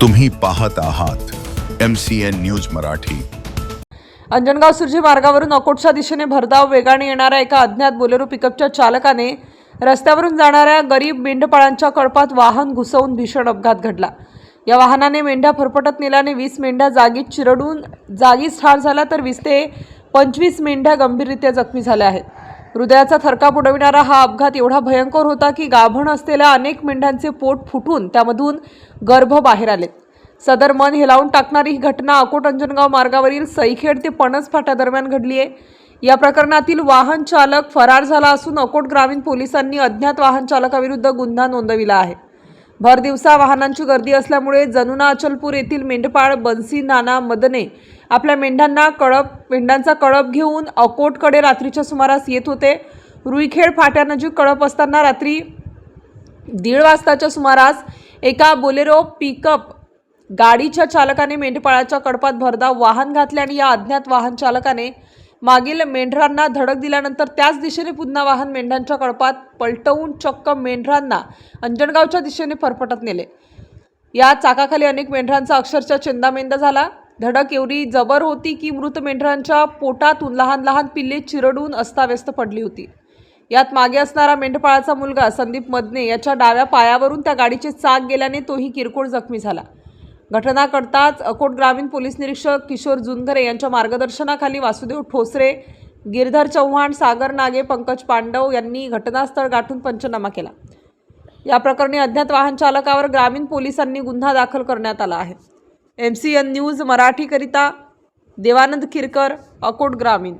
तुम्ही पाहत आहात M C N news Marathi. Anjangaon Surji मार्गावरून अकोटच्या दिशेने भरधाव वेगाने येणाऱ्या एका अज्ञात बोलेरो पिकअपच्या चालकाने रस्त्यावरून जाणाऱ्या गरीब मेंढपाळांच्या कळपात वाहन घुसवून भीषण अपघात घडला. या वाहनाने मेंढ्या फरफटत नेल्याने वीस मेंढ्या जागीच चिरडून जागीच ठार झाल्या तर वीस ते पंचवीस मेंढ्या गंभीररित्या जखमी झाल्या आहेत. हृदयाचा थरकाप उडविणारा हा अपघात एवढा भयंकर होता की गाभण असलेल्या अनेक मेंढ्यांचे पोट फुटून त्यामधून गर्भ बाहेर आले. सदर मन हेलावून टाकणारी ही घटना अकोट अंजनगाव मार्गावरील सईखेड ते पणस फाट्यादरम्यान घडली आहे या प्रकरणातील वाहन चालक फरार झाला असून अकोट ग्रामीण पोलिसांनी अज्ञात वाहन चालकाविरुद्ध गुन्हा नोंदविला आहे. भर दिवसा वाहनांची गर्दी असल्यामुळे जनुना अचलपूर येथील मेंढपाळ बन्सी नाना मदने आपल्या मेंढ्यांना कळप मेंढ्यांचा कळप घेऊन अकोटकडे रात्रीच्या सुमारास येत होते. रुईखेड फाट्यानजीक कळप असताना रात्री दीड वाजताच्या सुमारास एका बोलेरो पिकअप गाडीच्या चालकाने मेंढपाळाच्या कडपात भरधाव वाहन घातले आणि या अज्ञात वाहन चालकाने मागील मेंढरांना धडक दिल्यानंतर त्याच दिशेने पुन्हा वाहन मेंढ्यांच्या कळपात पलटवून चक्क मेंढरांना अंजनगावच्या दिशेने फरफटत नेले. या चाकाखाली अनेक मेंढरांचा अक्षरशः चेंदामेंदा झाला. धडक एवढी जबर होती की मृत मेंढरांच्या पोटातून लहान लहान पिल्ले चिरडून अस्ताव्यस्त पडली होती. यात मागे असणारा मेंढपाळाचा मुलगा संदीप मदने याच्या डाव्या पायावरून त्या गाडीचे चाक गेल्याने तोही किरकोळ जखमी झाला. घटना कळताच अकोट ग्रामीण पोलीस निरीक्षक किशोर जुनघरे यांच्या मार्गदर्शनाखाली वासुदेव ठोसरे गिरधर चव्हाण सागर नागे पंकज पांडव यांनी घटनास्थळ गाठून पंचनामा केला. या प्रकरणी अज्ञात वाहन चालकावर ग्रामीण पोलिसांनी गुन्हा दाखल करण्यात आला आहे. एम सी एन न्यूज मराठीकरिता देवानंद खिरकर अकोट ग्रामीण.